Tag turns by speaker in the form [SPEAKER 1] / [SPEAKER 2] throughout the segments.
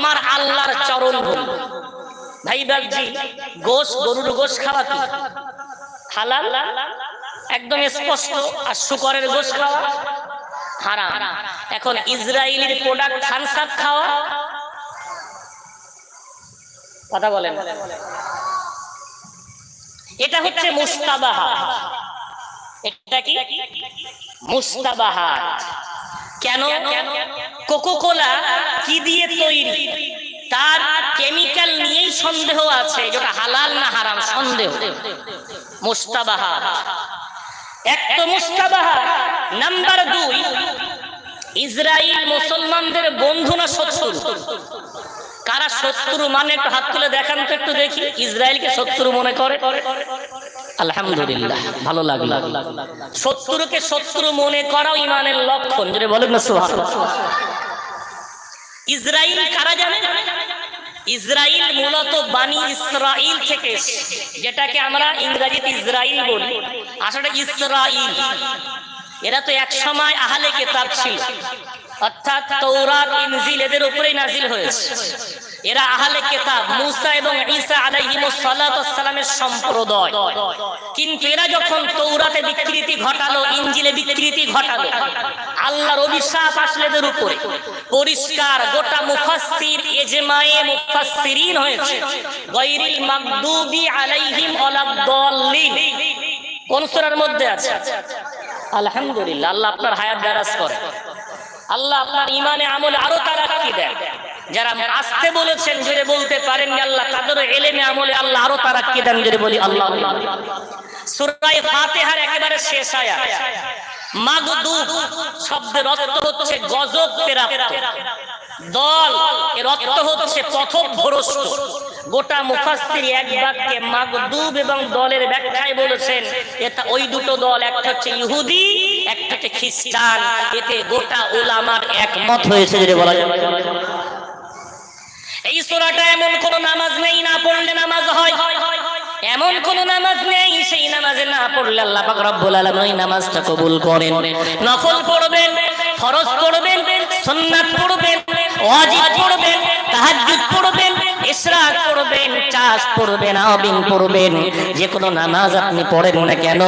[SPEAKER 1] আমার আল্লাহর চরণ ভূমি ভাই বাবজি গোশ, গরুর গোশ খাওয়া হালাল? একদম স্পষ্ট। আর শুকরের গোশ খাওয়া? হারাম। এখন ইসরায়েলের প্রোডাক্ট থানসাপ খাওয়া? কথা বলেন। এটা হচ্ছে মুস্তাবাহা এটা কি? মুস্তাবাহা কেন? কোকো কোলা কি দিয়ে তৈরি? তার কেমিক্যাল নিয়েই সন্দেহ আছে, যেটা হালাল না হারাম, সন্দেহ। মুস্তাবাহা। এক তো মুস্তাবাহা। নাম্বার দুই ইসরায়েল মুসলমানদের বন্ধু না শত্রু? কারা শত্রু মানে একটু হাত তুলে দেখান তো একটু দেখি। ইসরায়েলকে শত্রু মনে করে? আলহামদুলিল্লাহ ভালো লাগল। শত্রুকে শত্রু মনে করাও ইমানের লক্ষণ। যদি বলেন না সুবহানাল্লাহ। ইসরায়েল কারা জানে? ইসরায়েল মূলত বানি ইসরাইল থেকে যেটাকে আমরা ইংরেজিতে ইসরায়েল বলি। আসলে ইসরাইল। এরা তো এক সময় আহলে কেতাব ছিল। অর্থাৎ তৌরাত ইনজিল এদের উপরেই নাজিল হয়েছে। এরা আহলে কেতাব, মুসা এবং ঈসা আলাইহিমুস সালাতু সালামের সম্প্রদায়। কিন্তু এরা যখন তৌরাতে বিকৃতি ঘটালো, ইনজিলে বিকৃতি ঘটালো, আল্লাহর অভিশাপ আসলে এদের উপরে। পরিষ্কার, গোটা মুফাসসির ইজমায়ে মুফাসসিরিন হয়েছে। গায়রিল মাগদুবি আলাইহিম ওয়ালাদ-দাল্লিন কোন সূরার মধ্যে আছে? আলহামদুলিল্লাহ, আল্লাহ আপনার হায়াত দারাজ করে। আল্লাহ আপনার ইমানে আমলে আরও তারাক্কি দেয় যারা আসতে বলেছেন জোরে বলতে পারেন আল্লাহ, তাদের এলেমে আমলে আল্লাহ আরও তারাক্কি দেন জোরে বলি আল্লাহ। ফাতিহার একেবারে শেষ আয়া মাগদুব শব্দের অর্থ হচ্ছে গজব প্রাপ্ত দল, এর অর্থ হচ্ছে পথভ্রষ্ট গোটা মুফাসসির এক বাক্যে মাগদুব এবং দলের ব্যাখ্যায় বলেছেন, এটা ওই দুটো দল, একটা হচ্ছে ইহুদি, একটা হচ্ছে খ্রিস্টান। এতে গোটা ওলামার একমত হয়েছে, যদি বলা যায়। এই সূরাটা এমন কোন নামাজ নেই, না পড়লে নামাজ হয়। এমন কোন নামাজ নেই, সেই নামাজে না পড়লে আল্লাহ পাক রব্বুল আলামিন ওই নামাজটা কবুল করেন। নফল পড়বেন, ফরজ পড়বেন, সুন্নাত পড়বেন, ওয়াজিব পড়বেন, তাহাজ্জুদ পড়বেন, ইশরাক পড়বেন, চাষ পড়বেন আবিন পড়বেন। যে কোনো নামাজ আপনি পড়েন না কেন?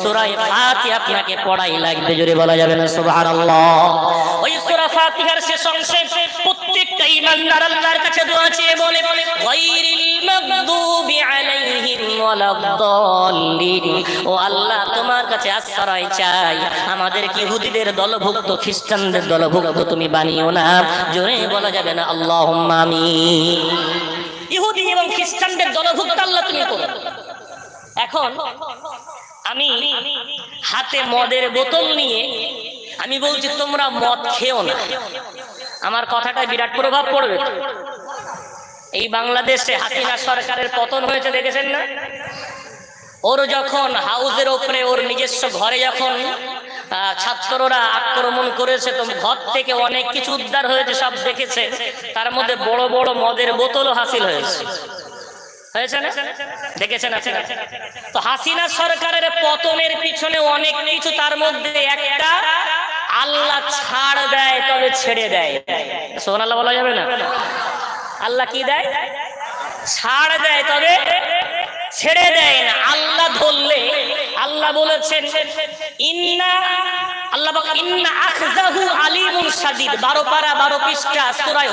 [SPEAKER 1] সূরা ফাতিহা আপনাকে পড়াই লাগবে, জোরে বলা যাবে না, সুবহানাল্লাহ। প্রত্যেকটা কাছে বলে ও আল্লাহ, তোমার কাছে চাই। আমাদের ইহুদিদের খ্রিস্টানদের দলভুক্ত তুমি বানিও না? জোরে বলা যাবে না, আল্লাহুম্মা আমিন। ইহুদি এবং খ্রিস্টানদের দলভুক্ত আল্লাহ তুমি এখন আমি হাতে মদের বোতল নিয়ে আমি বলছি, তোমরা মদ খেও না। আমার কথাটা বিরাট প্রভাব পড়বে। এই বাংলাদেশে হাসিনা সরকারের পতন হয়েছে, দেখেছেন না? ওর যখন হাউসের উপরে ওর নিজস্ব ঘরে যখন ছাত্ররা আক্রমণ করেছে, তো ঘর থেকে অনেক কিছু উদ্ধার হয়েছে, সব দেখেছে। তার মধ্যে বড় বড় মদের বোতলও হাসিল হয়েছে। হয়েছে না? দেখেছেন তো হাসিনা সরকারের পতনের পিছনে অনেক কিছু, তার মধ্যে একটা আল্লাহ ছাড় দেয়, তবে ছেড়ে দেয়। সোহান আল্লাহ বলা যাবে না? আল্লাহ কি দেয়? ছাড় দেয়, তবে ছেড়ে দেয় না। আল্লাহ ধরলে, আল্লাহ বলেছেন, ইন্না ইন্না আখজাহু আলিমুন শাদীদ। 12 পারা 12 পৃষ্ঠা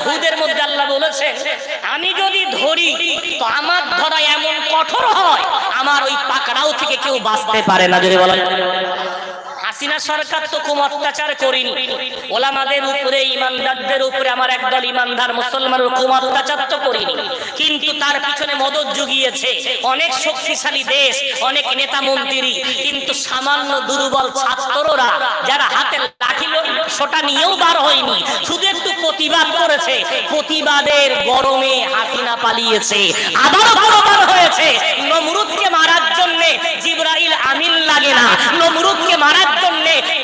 [SPEAKER 1] হুদের মধ্যে আল্লাহ বলেছেন, আমি যদি ধরি, তো আমার ধরা এমন কঠোর হয়, আমার ওই পাকড়াও থেকে কেউ বাঁচতে পারে না। যদি বলা যায়। হাসিনা সরকার তো কম অত্যাচার করিনি। ওলামাদের উপরে, ইমানদারদের উপরে আমার একদল ইমানদার মুসলমানের কম অত্যাচার তো করিনি। কিন্তু তার পিছনে মদত জুগিয়েছে। অনেক শক্তিশালী দেশ, অনেক নেতা মন্ত্রী, কিন্তু সামান্য দুর্বল ছাত্ররা যারা হাতে লাঠি সোটা নিয়েও বার হয়নি, শুধু একটু প্রতিবাদ করেছে। প্রতিবাদের গরমে হাসিনা পালিয়েছে, আবারও প্রমাণ হয়েছে। নমরুদকে মারার জন্য জিব্রাইল আমিন লাগে না। নমরুদকে মারার জন্য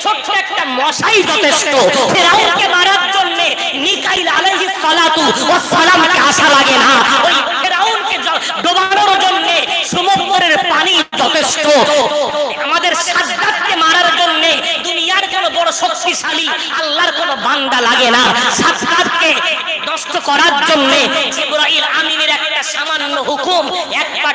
[SPEAKER 1] ছোট্ট একটা মশাই যথেষ্ট। ফেরাউনকে মারার জন্য নিকাইল আলাইহিস সালাতু ওয়াস সালামকে আশা লাগে না। ওই ফেরাউনকে ডোবানোর জন্য সমুদ্রের পানি যথেষ্ট। আমাদের সাজ্জাদকে মারার জন্য দুনিয়ার কোন বড় শক্তিশালী, আল্লাহর কোন বান্দা লাগে না। সাজ্জাদকে নষ্ট করার জন্য জিবরাইল আমিনের একটা সামান্য হুকুম এক পা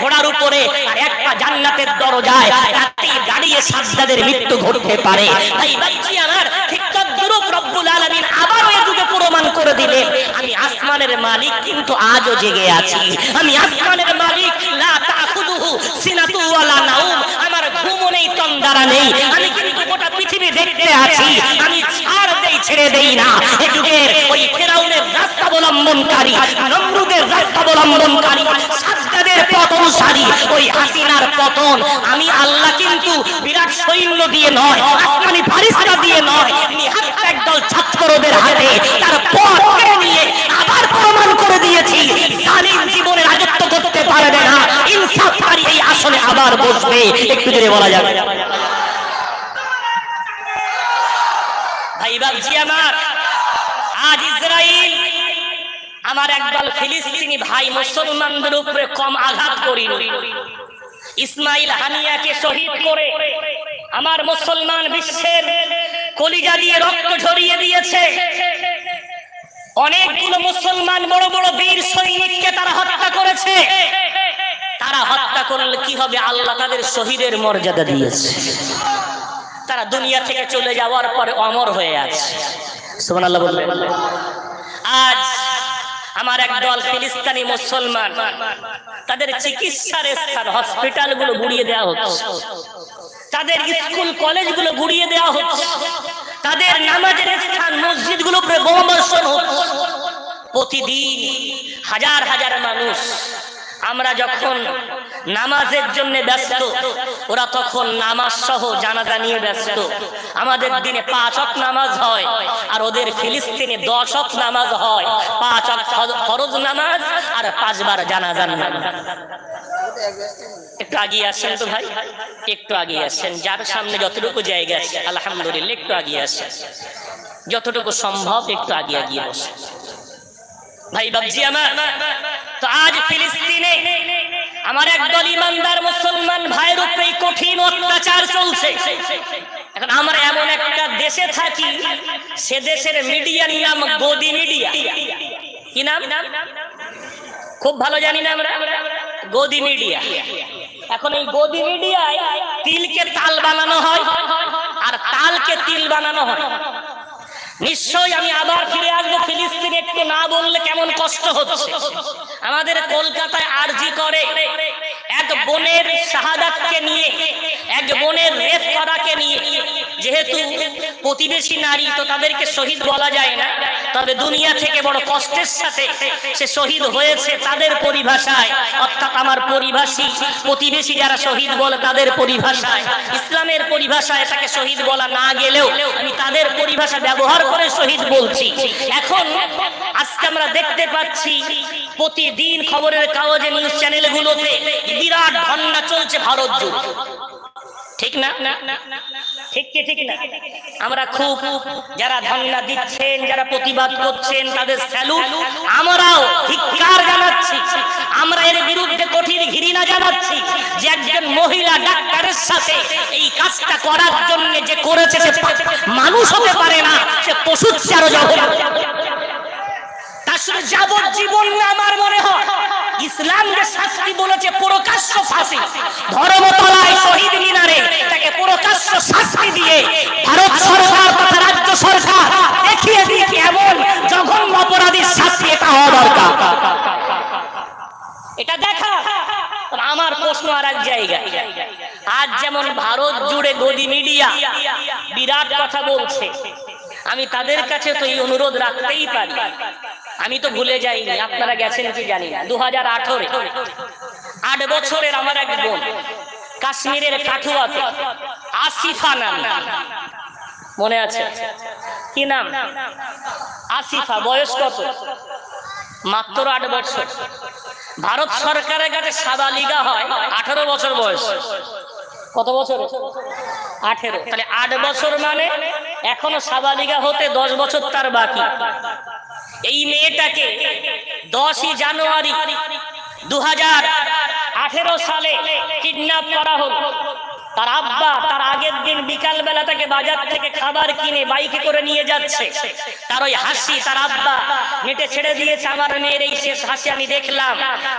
[SPEAKER 1] ঘোড়ার উপরে আর এক পা জান্নাতের দরজায় রাতে দাঁড়িয়ে সাজ্জাদের মৃত্যু ঘটতে পারে। তাই বাচ্চি আমার, ঠিক তদ্রূপ রব্বুল আলামিন আবারও এ যুগে প্রমাণ করে দিলেন, আমি আসমানের মালিক কিন্তু আজও জেগে আছি। আমি আসমানের মালিক, লা তাখুদুহু সিনাতু ওয়ালা নাউম, আমার ঘুমও নেই, তন্দারা নেই, আমি কিন্তু গোটা পৃথিবী দেখতে আছি। আমি ছাড় দেই না। এ যুগের ওই ফেরাউনের রাস্তা অবলম্বনকারী, নমরুদের রাস্তা অবলম্বনকারী, সাজ্জাদের পতনসারী ওই হাসিনার পতন আমি আল্লাহ কিন্তু বিরাট সৈন্য দিয়ে নয়, আসমানি ফারিস্তা দিয়ে নয়, নিহাত একদল ছাত্রদের হাতে তার পথ কেড়ে নিয়ে আবার প্রমাণ করে দিয়েছি, জালিম জীবনে রাজত্ব করতে পারবে না ইনসাফকারী এই আসনে আবার বসবে। একটু জোরে বলা যাবে। ভাই বাবজি আমার, আজ ইসরায়েল আমার একদল ফিলিস্তিনি ভাই মুসলমানদের উপরে কম আঘাত করিল। ইসমাইল হানিয়াকে শহীদ করে আমার মুসলমান বিশ্বের কলিজা দিয়ে রক্ত ঝরিয়ে দিয়েছে। অনেকগুলো মুসলমান বড় বড় বীর সৈনিককে তারা হত্যা করেছে। তারা হত্যা করলে কি হবে? আল্লাহ তাদের শহীদের মর্যাদা দিয়েছে। তারা দুনিয়া থেকে চলে যাওয়ার পরে অমর হয়ে আছে। সুবহানাল্লাহ বললেন। আজ আমার একদল ফিলিস্তিনি মুসলমান, তাদের চিকিৎসার স্থান, হসপিটালগুলো গুড়িয়ে দেওয়া হচ্ছে। তাদের স্কুল, কলেজগুলো গুড়িয়ে দেওয়া হচ্ছে। তাদের নামাজের স্থান বর্ষণ হচ্ছে। প্রতিদিন হাজার হাজার মানুষ আমরা যখন নামাজের জন্য ব্যস্ত, ওরা তখন নামাজ সহ জানাজা নিয়ে ব্যস্ত। আমাদের দিনে পাঁচ অক নামাজ হয়, আর ওদের ফিলিস্তিনে দশ অক নামাজ হয়। পাঁচ অক ফরজ নামাজ আর পাঁচবার জানাজার নামাজ। একটু আগিয়ে আসেন তো ভাই? একটু আগিয়ে আসেন। যার সামনে যতটুকু জায়গা আছে, আলহামদুলিল্লাহ, একটু আগিয়ে আসেন। যতটুকু সম্ভব একটু আগিয়ে আগিয়ে বসে ভাই বাবজি আমার তো আজ ফিলিস্তিনে আমার একদল ইমানদার মুসলমান ভাইয়ের উপরে কঠিন অত্যাচার চলছে। এখন আমরা এমন একটা দেশে থাকি, সে দেশের মিডিয়ার নাম গদি মিডিয়া। কি নাম? খুব ভালো জানি না আমরা। গদি মিডিয়া। এখন এই গদি মিডিয়ায় তিলকে তাল বানানো হয় আর তালকে তিল বানানো হয়। নিশ্চয়ই আমি আবার ফিরে আসব ফিলিস্তিন, একটু না বললে কেমন কষ্ট হচ্ছে। আমাদের কলকাতায় আরজি করে। এক বোনের শাহাদাতকে নিয়ে, এক বোনের রেপ করাকে নিয়ে, যেহেতু প্রতিবেশী নারী, তো তাদেরকে শহীদ বলা যায় না। তবে দুনিয়া থেকে বড় কষ্টের সাথে সে শহীদ হয়েছে তাদের পরিভাষায়। অর্থাৎ আমার পরিভাষী প্রতিবেশী যারা শহীদ বলে তাদের পরিভাষায়। ইসলামের পরিভাষায় তাকে শহীদ বলা না গেলেও আমি তাদের পরিভাষা ব্যবহার করে শহীদ বলছি। এখন আজকে আমরা দেখতে পাচ্ছি, প্রতিদিন খবরের কাগজে নিউজ চ্যানেলগুলোতে বিরাট ধন্না চলছে ভারত জুড়ে। ঠিক না? আমরা খুব যারা দিচ্ছেন, যারা প্রতিবাদ করছেন, তাদের আমরাও জানাচ্ছি। আমরা এর বিরুদ্ধে কঠিন ঘৃণা জানাচ্ছি যে একজন মহিলা ডাক্তারের সাথে এই কাজটা করার জন্য যে করেছে, সে মানুষ হতে পারে না, সে পশুর চারো জগৎ যাবজ্জীবন আমার মনে হয়। ইসলাম যে শাস্তি বলেছে প্রকাশ্য ফাঁসি। ধর্মতলায় শহীদ মিনারে তাকে প্রকাশ্য শাস্তি দিয়ে ভারত সরকার তথা রাজ্য সরকার দেখিয়ে দিয়ে এমন জঘন্য অপরাধীর শাস্তি এটা হওয়া দরকার। এটা দেখা। আমার প্রশ্ন আর এক জায়গায়। আজ যেমন ভারত জুড়ে গদি মিডিয়া বিরাট কথা বলছে, আমি তাদের কাছে তো এই অনুরোধ রাখতেই পারি। আমি তো ভুলে যাইনি, আপনারা গেছেন কি জানি না দু হাজার আঠারো আট বছরের আমার এক বোন, কাশ্মীরের কাঠুয়াতে, আসিফা নাম। মনে আছে? কি নাম? আসিফা, বয়স কত? মাত্র আট বছর। ভারত সরকারের কাছে সাবালিগা হয়, আঠারো বছর বয়স। কত বছর? আঠেরো। তাহলে আট বছর মানে এখনও সাবালিগা হতে দশ বছর তার বাকি। এই মেয়েটাকে দশই জানুয়ারি দু হাজার আঠেরো সালে কিডন্যাপ করা হল। তার আব্বা তার আগের দিন বিকাল বেলা থেকে বাজার থেকে খাবার কিনে বাইকে করে নিয়ে যাচ্ছে। তার ওই হাসি, তার আব্বা নেটে ছেড়ে দিয়েছে আমার মেয়ের এই শেষ হাসি আমি দেখলাম।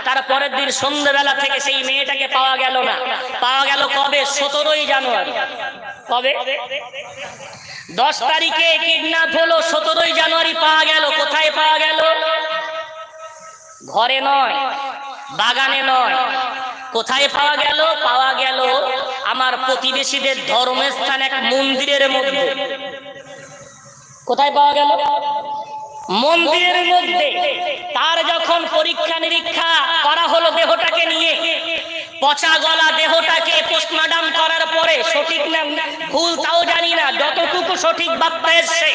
[SPEAKER 1] তার পরের দিন সন্ধ্যেবেলা থেকে সেই মেয়েটাকে পাওয়া গেল না। পাওয়া গেল কবে? সতেরোই জানুয়ারি। দশ তারিখে কিডন্যাপ হলো, সতেরোই জানুয়ারি পাওয়া গেল, কোথায় পাওয়া গেল? ঘরে নয়, বাগানে নয়। কোথায় পাওয়া গেল? পাওয়া গেল আমার প্রতিবেশীদের ধর্মস্থান এক মন্দিরের মধ্যে। কোথায় পাওয়া গেল? মন্দিরের মধ্যে। তার যখন পরীক্ষা নিরীক্ষা করা হলো দেহটাকে নিয়ে পচা গলা দেহটাকে পোস্টমর্টম করার পরে সঠিক না ভুল তাও জানি না, যতটুকু সঠিক বার্তা এসছে,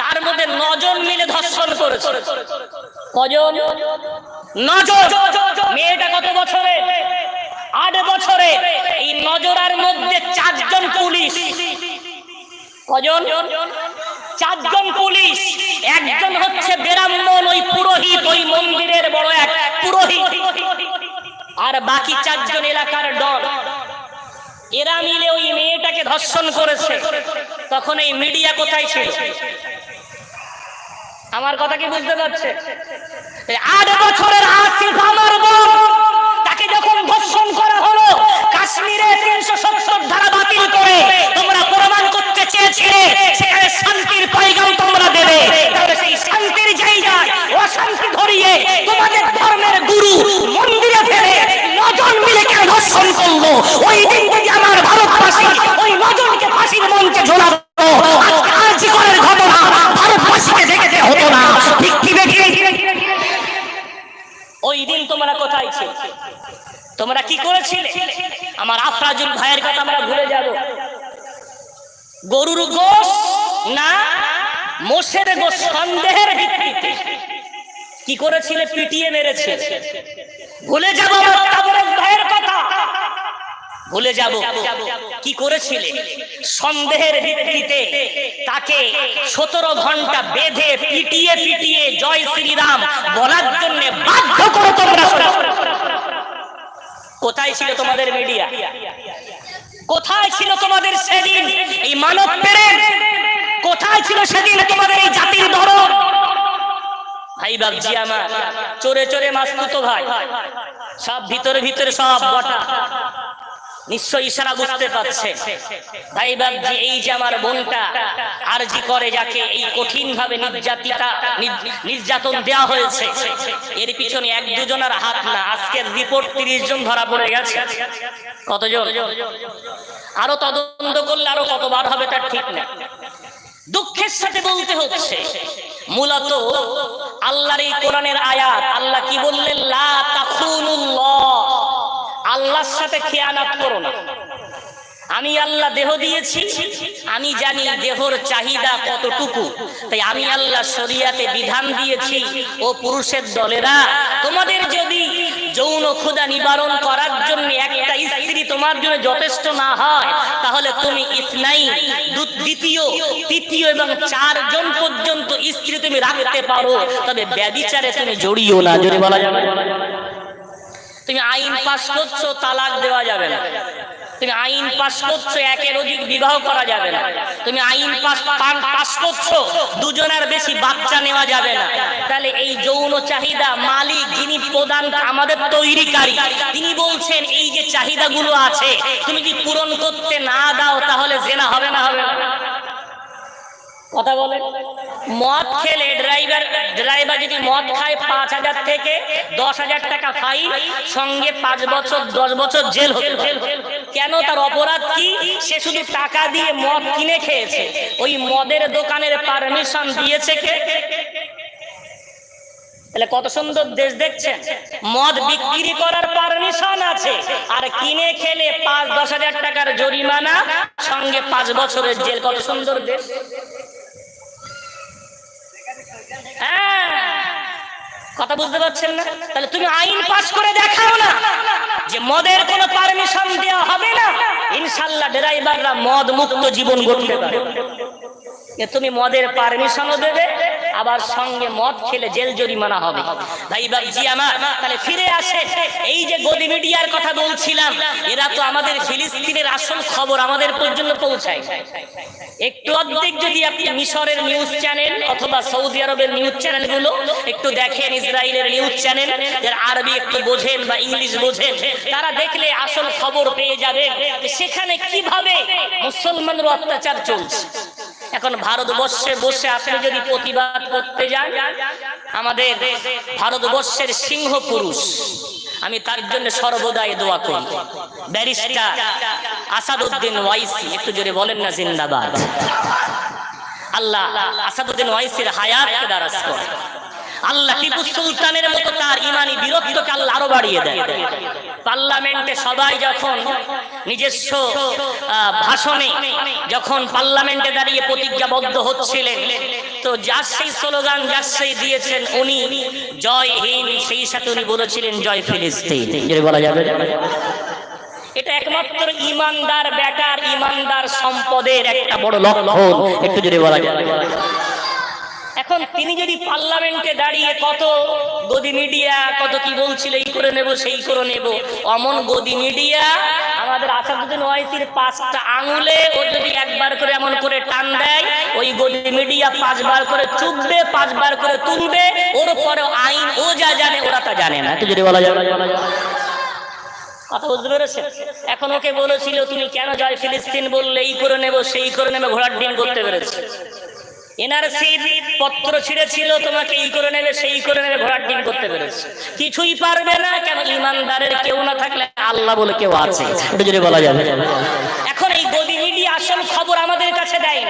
[SPEAKER 1] তার মধ্যে নজন মিলে ধর্ষণ করেছে। কজন? নজর মেয়েটা কত বছরে? আট বছরে। এই নজরার মধ্যে চারজন পুলিশ। কজন? চারজন পুলিশ। একজন হচ্ছে বেরাম্মন ওই পুরোহিত, ওই মন্দিরের বড় এক পুরোহিত। আর বাকি চারজন এলাকার ডন এরা মিলে ওই মেয়েটাকে ধর্ষণ করেছে। তখন এই মিডিয়া কোথায় ছিল? আমার কথা কি বুঝতে পারছে? আট বছরের আসিফ আমার বোন, তাকে যখন ধর্ষণ করা হলো, কাশ্মীরে তিনশো সত্তর ধারা বাতিল করে তোমরা প্রমাণ করতে চেয়েছিলে সেখানে শান্তির পয়গাম তোমরা দেবে তাহলে সেই শান্তির জায়গায় অশান্তি ধরিয়ে তোমাদের ধর্মের গুরু মন্দিরে ফেলে নজন মিলে কেন ধর্ষণ করল ওই দিন যদি আমার ভারতবাসী ওই নজনকে ফাঁসির মঞ্চে ঝোলাতো আজকে আরজি করের ঘটনা ভারতবাসীকে দেখতে হতো না ঠিক কি বেঠিক ওই দিন তোমরা কোথায় ছিল তোমরা কি করেছিলে আমার আফরাজুল ভাইয়ের কথা আমরা ভুলে যাব গরুর গোশ না মোষের গোশ সন্দেহের ভিত্তিতে কি করেছিলে? পিটিয়ে মেরেছে। ভুলে যাব ভাইয়ের কথা। ভুলে যাব। কি করেছিলে? সন্দেহের ভিত্তিতে তাকে সতেরো ঘণ্টা বেঁধে পিটিয়ে পিটিয়ে জয় শ্রীরাম বলার জন্য বাধ্য করো তোমরা। কোথায় ছিল তোমাদের মিডিয়া? কোথায় ছিল তোমাদের সেদিন? এই মানব প্রেম কোথায় ছিল সেদিন তোমাদের এই জাতির ধরন? ভাই বাবজি আমার। চোরে চোরে মাস্তুতো ভাই। সব ভিতরে ভিতরে সব বটা। ইশারা বুঝতে পারছে। ভাই বাবজি এই যে আমার বোনটা, আর করে যাকে এই কঠিন ভাবে নির্যাতিতা, নির- নির্যাতন দেওয়া হয়েছে। এর পিছনে এক দুজনের হাত না। আজকের রিপোর্ট তিরিশ জন ধরা পড়ে গেছে। কতজন? আরও তদন্ত করলে আরও কতবার হবে তার ঠিক নেই। দুঃখের সাথে বলতে হচ্ছে মূলত আল্লাহর এই কোরআনের আয়াত। আল্লাহ কি বললেন? লা তাখুনুল্লাহ। আল্লাহর সাথে খেয়ানাত করো না। আমি আল্লাহ দেহ দিয়েছি, আমি জানি দেহর চাহিদা কতটুকু। তাই আমি আল্লাহ শরিয়াতে বিধান দিয়েছি, ও পুরুষের দলেরা, তোমাদের যদি যৌন ক্ষুধা নিবারণ করার জন্য একটা স্ত্রী তোমার জন্য যথেষ্ট না হয়, তাহলে তুমি ইসনাই দু- দ্বিতীয়, তৃতীয় এবং চারজন পর্যন্ত স্ত্রী তুমি রাখতে পারো। তবে ব্যবিচারে তুমি জড়িও না যদি বলা যাবে। তুমি আইন পাশ করছ, তালাক দেওয়া যাবে না। তুমি আইন পাস করছ, একের অধিক বিবাহ করা যাবে না। তুমি আইন পাস করছ, দুজনের বেশি বাচ্চা নেওয়া যাবে না। তাহলে এই যৌন চাহিদা মালিক যিনি প্রদান, আমাদের তৈরিকারী, তিনি বলছেন, এই যে চাহিদাগুলো আছে, তুমি কি পূরণ করতে না দাও, তাহলে জেনা হবে না হবে? না কথা বলে মদ খেলে ড্রাইভার ড্রাইভার যদি মদ খায় পাঁচ হাজার থেকে দশ হাজার টাকা ফাইন সঙ্গে পাঁচ বছর, দশ বছর জেল। কেন? তার অপরাধ কি? সে শুধু টাকা দিয়ে মদ কিনে খেয়েছে। ওই মদের দোকানের পারমিশন দিয়েছে কে? তাহলে কত সুন্দর দেশ দেখছেন? মদ বিক্রি করার পারমিশন আছে। আর কিনে খেলে পাঁচ, দশ হাজার টাকার জরিমানা, সঙ্গে পাঁচ বছরের জেল। কত সুন্দর দেশ। কথা বুঝতে পারছেন না? তাহলে তুমি আইন পাস করে দেখাও না যে মদের কোনো পারমিশন দেওয়া হবে না। ইনশাল্লাহ ড্রাইভাররা মদ মুক্ত জীবন গড়তে পারে। তুমি মদের পারমিশনও দেবে আবার সঙ্গে মদ খেলে জেল জরিমানা হবে। ভাই বাবজি আমার, তাহলে ফিরে আসে। এই যে গদি মিডিয়ার কথা বলছিলাম, এরা তো আমাদের ফিলিস্তিনের আসল খবর আমাদের পর্যন্ত পৌঁছায়। একটু অর্ধেক যদি আপনি মিশরের নিউজ চ্যানেল অথবা সৌদি আরবের নিউজ চ্যানেলগুলো একটু দেখেন, ইসরায়েলের নিউজ চ্যানেল আরবি একটু বোঝেন বা ইংলিশ বোঝেন, তারা দেখলে আসল খবর পেয়ে যাবে। সেখানে কীভাবে মুসলমানের অত্যাচার চলছে? এখন ভারতবর্ষে বসে আপনি যদি প্রতিবাদ করতে যান, আমাদের ভারতবর্ষের সিংহ পুরুষ, আমি তার জন্য সর্বদাই দোয়া করি। ব্যারিস্টার আসাদুদ্দিন ওয়াইসি, একটু জোরে বলেন না জিন্দাবাদ। আল্লাহ আসাদুদ্দিন ওয়াইসির হায়াতকে দারাজ করে। আল্লাহ টিপু সুলতানের মতো তার ইমানি বীরত্বকে আল্লাহ আরও বাড়িয়ে দেয় পার্লামেন্টে সবাই যখন নিজস্ব ভাষণে যখন পার্লামেন্টে দাঁড়িয়ে প্রতিজ্ঞাবদ্ধ হচ্ছিলেন, তো যার সেই স্লোগান, যার সেই দিয়েছেন উনি, জয় হিন্দ সেই সাথে উনি বলেছিলেন, জয় ফিলিস্তিন বলা যাবে? এটা একমাত্র ইমানদার বেটার ইমানদার সম্পদের একটা বড় লক্ষণ। একটু যদি বলা যায় এখন তিনি যদি পার্লামেন্টে দাঁড়িয়ে কত গদি মিডিয়া, কত কি বলছিল, এই করে নেব, সেই করে নেব। অমন গদি মিডিয়া, আমাদের আসাদুদ্দিন ওয়াইসির পাঁচটা আঙুলে ও যদি একবার করে এমন করে টান দেয়, ওই গদি মিডিয়া পাঁচবার করে চুপবে, পাঁচবার করে তুলবে, ওর পরে আইন ও যা জানে, ওরা তা জানে না। একটু যদি বলা কথা বুঝতে পেরেছে এখন ওকে বলেছিল, তুমি কেন জয় ফিলিস্তিন বললে, এই করে নেব, সেই করে নেবে, ঘোড়ার ডিম করতে পেরেছে। এনআরসির পত্র ছিঁড়েছিল, তোমাকে এই করে নেবে, সেই করে নেবে, ঘোড়ার ডিম করতে পেরেছে। কিছুই পারবে না, কেন ইমানদারের কেউ না থাকলে আল্লাহ বলে কেউ আছে? বলা যাবে। এখন এই গদি মিডিয়া আসল খবর আমাদের কাছে দেয়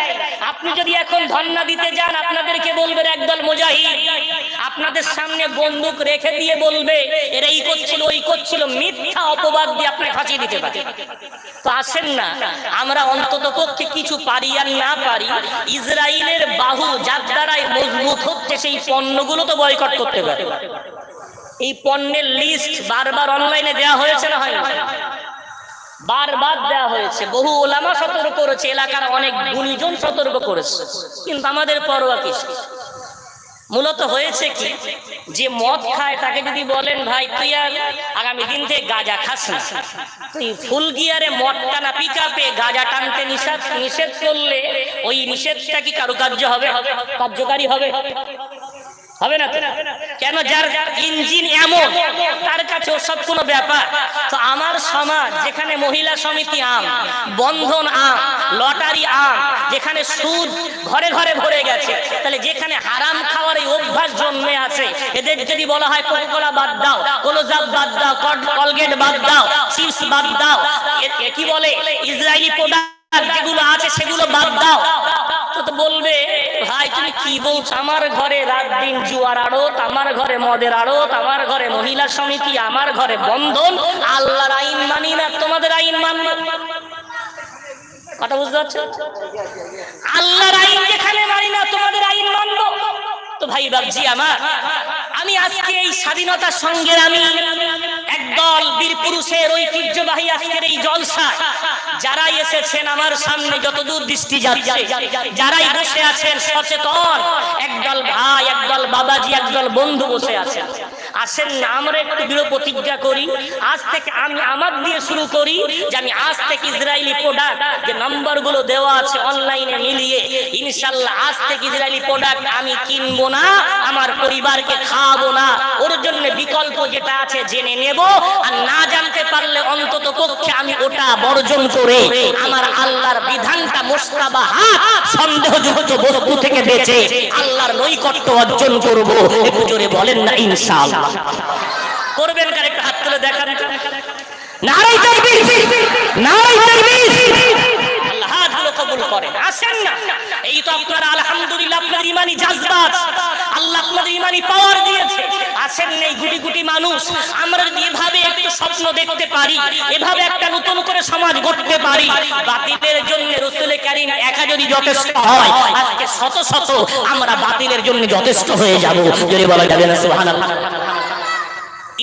[SPEAKER 1] আপনি যদি এখন ধর্ণা দিতে যান, আপনাদেরকে বলবেন একদল মুজাহিদ, আপনাদের সামনে বন্দুক রেখে দিয়ে বলবে, এরা এই করছিল, ওই করছিল, মিথ্যা অপবাদ দিয়ে আপনাকে ফাঁসিয়ে দিতে পারে তো আসেন না, আমরা অন্তত পক্ষে কিছু পারি আর না পারি ইসরায়েলের বাহু যার দ্বারাই মজবুত হচ্ছে, সেই পণ্যগুলো তো বয়কট করতে পারে। এই পণ্যের লিস্ট বারবার অনলাইনে দেওয়া হয়েছে না হয় বারবার দেওয়া হয়েছে। বহু ওলামা সতর্ক করেছে, এলাকার অনেক গুণীজন সতর্ক করেছে। কিন্তু আমাদের পরোয়া কিছু মূলত হয়েছে কি, যে মদ খায়, তাকে যদি বলেন, ভাই, তুই আর আগামী দিন থেকে গাঁজা খাস না। তুই ফুল গিয়ারে মদ টানা পিকাপে গাঁজা টানতে নিষেধ নিষেধ করলে ওই নিষেধটা কি কারুকার্য হবে? কার্যকারী হবে? হবে না? কেন যার ইঞ্জিন এমন, তার কাছে ওসব কোনো ব্যাপার। তো আমার সমাজ, যেখানে মহিলা সমিতি আম, বন্ধন আম, লটারি আম, যেখানে সুদ ঘরে ঘরে ভরে গেছে, তাহলে যেখানে হারাম খাওয়ার এই অভ্যাস জন্মে আছে, এদের যদি বলা হয় কোকা বাদ দাও কোলোজাব বাদ দাও কলগেট বাদ দাও, চিপস বাদ দাও কি বলে? ইসরায়েলি প্রোডাক্ট যেগুলো আছে, সেগুলো বাদ দাও। তো বলবে, ভাই, তুমি কি বলছো? আমার ঘরে রাত দিন জুয়ার আড়ত, আমার ঘরে মদের আড়ত, আমার ঘরে মহিলা সমিতি, আমার ঘরে বন্ধন, আল্লাহর আইন মানি না, তোমাদের আইন মানবো কথা বুঝতে পারছ? আল্লাহর আইন যেখানে মানি না, তোমাদের আইন মানবো। তো ভাই বাবজি আমার, আমি আজকে এই স্বাধীনতার সঙ্গে আমি একদল বীর পুরুষের ঐতিহ্যবাহী আজকের এই জলসা, যারাই এসেছেন আমার সামনে যতদূর দৃষ্টি যাচ্ছে, যারাই বসে আছেন, সচেতন। একদল ভাই, একদল বাবাজি, একদল বন্ধু বসে আছেন। আসেন না আমরা একটু দৃঢ় প্রতিজ্ঞা করি, আজ থেকে আমি আমার দিয়ে শুরু করি যে আমি আজ থেকে ইসরায়েলি প্রোডাক্ট যে নাম্বারগুলো দেওয়া আছে অনলাইনে মিলিয়ে ইনশাল্লাহ আজ থেকে ইসরায়েলি প্রোডাক্ট আমি কিনবো না, আমার পরিবারকে খাওয়াবো না। ওর জন্য বিকল্প যেটা আছে জেনে নেব, আর না জানতে পারলে অন্তত পক্ষে আমি ওটা বর্জন করে আমার আল্লাহর বিধানটা মোস্তাবা সন্দেহযুক্ত বস্তু থেকে বেঁচে আল্লাহর নৈকট্য অর্জন করব। জোরে বলেন না, ইনশাআল্লাহ। করবেন কার একটা হাত তুলে দেখান স্বপ্ন দেখতে পারি, এভাবে একটা নতুন করে সমাজ গড়তে পারি, বাতিলের জন্য একা যদি যথেষ্ট শত শত আমরা বাতিলের জন্য যথেষ্ট হয়ে যাব। যদি বলা যাবে না, সুবহানাল্লাহ।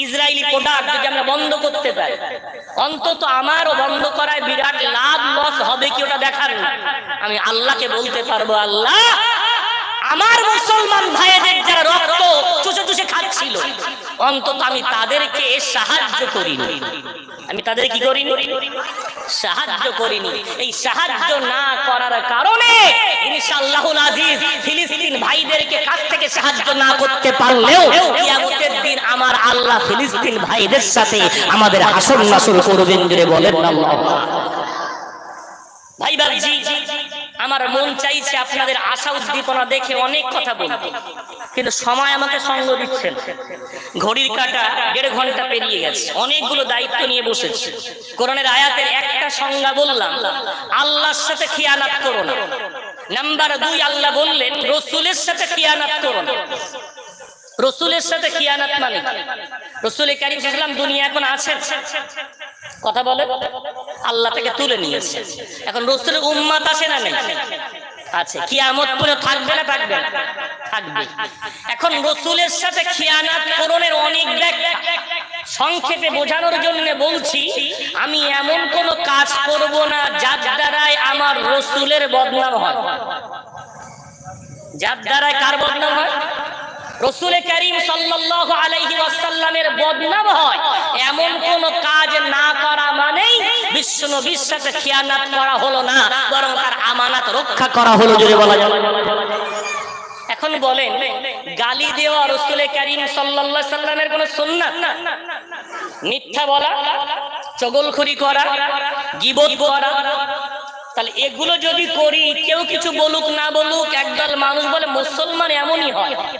[SPEAKER 1] ইসরায়েলি প্রোডাক্ট যদি আমরা বন্ধ করতে পারি, অন্তত আমারও বন্ধ করায় বিরাট লাভ, লস হবে কি ওটা দেখার না আমি আল্লাহকে বলতে পারব, আল্লাহ, আমার মুসলমান ভাইদের যারা রক্ত চুষে খাচ্ছিল। অন্তত আমি তাদেরকে সাহায্য করিনি। আমি তাদের কি করিনি? সাহায্য করিনি। এই সাহায্য না করার কারণে ফিলিস্তিন ভাইদেরকে কাছ থেকে সাহায্য না করতে পারলেও দিন আমার আল্লাহ ফিলিস্তিন ভাইদের সাথে আমাদের হাসর নাসর করবেন বলেন ভাই আমার মন চাইছে আপনাদের আশা উদ্দীপনা দেখে অনেক কথা বলতে। কিন্তু সময় আমাকে সঙ্গ দিচ্ছে না। ঘড়ির কাটা দেড় ঘণ্টা পেরিয়ে গেছে। অনেকগুলো দায়িত্ব নিয়ে বসেছে। কোরআনের আয়াতের একটা সংজ্ঞা বললাম, আল্লাহর সাথে খিয়ানাত করো না। নাম্বার দুই, আল্লাহ বললেন, রসুলের সাথে খিয়ানাত করো না। রসুলের সাথে খিয়ানাত মানে? রসুল কারিম সাল্লাম দুনিয়া এখন আছেন। কথা বলে আল্লাহ তাকে তুলে নিয়েছে। এখন রসুলের উম্মাত আছে না নেই আছে কিয়ামত পরে থাকবে না থাকবে? থাকবে। এখন রসুলের সাথে খিয়ানাত করণের অনেক ব্যাখ্যা। সংক্ষেপে বোঝানোর জন্য বলছি আমি এমন কোন কাজ করব না যার দ্বারাই আমার রসুলের বদনাম হয়। যার দ্বারাই কার বদনাম হয়? রসুল করিম সাল্লাল্লাহু আলাইহি ওয়াসাল্লামের বদনাম হয়। এমন কোন কাজ না করা মানেই বিশ্ব নবীর সাথে খিয়ানাত করা হলো না, বরং তার আমানাত রক্ষা করা হলো যদি বলা যায়। এখন বলেন, গালি দেওয়া রসুল করিম সাল্লাল্লাহু সাল্লামের কোন সুন্নাত? মিথ্যা বলা, চগলখড়ি করা, গিবত করা। তাহলে এগুলো যদি করি, কেউ কিছু বলুক না বলুক, একদল মানুষ বলে মুসলমান এমনই হয়।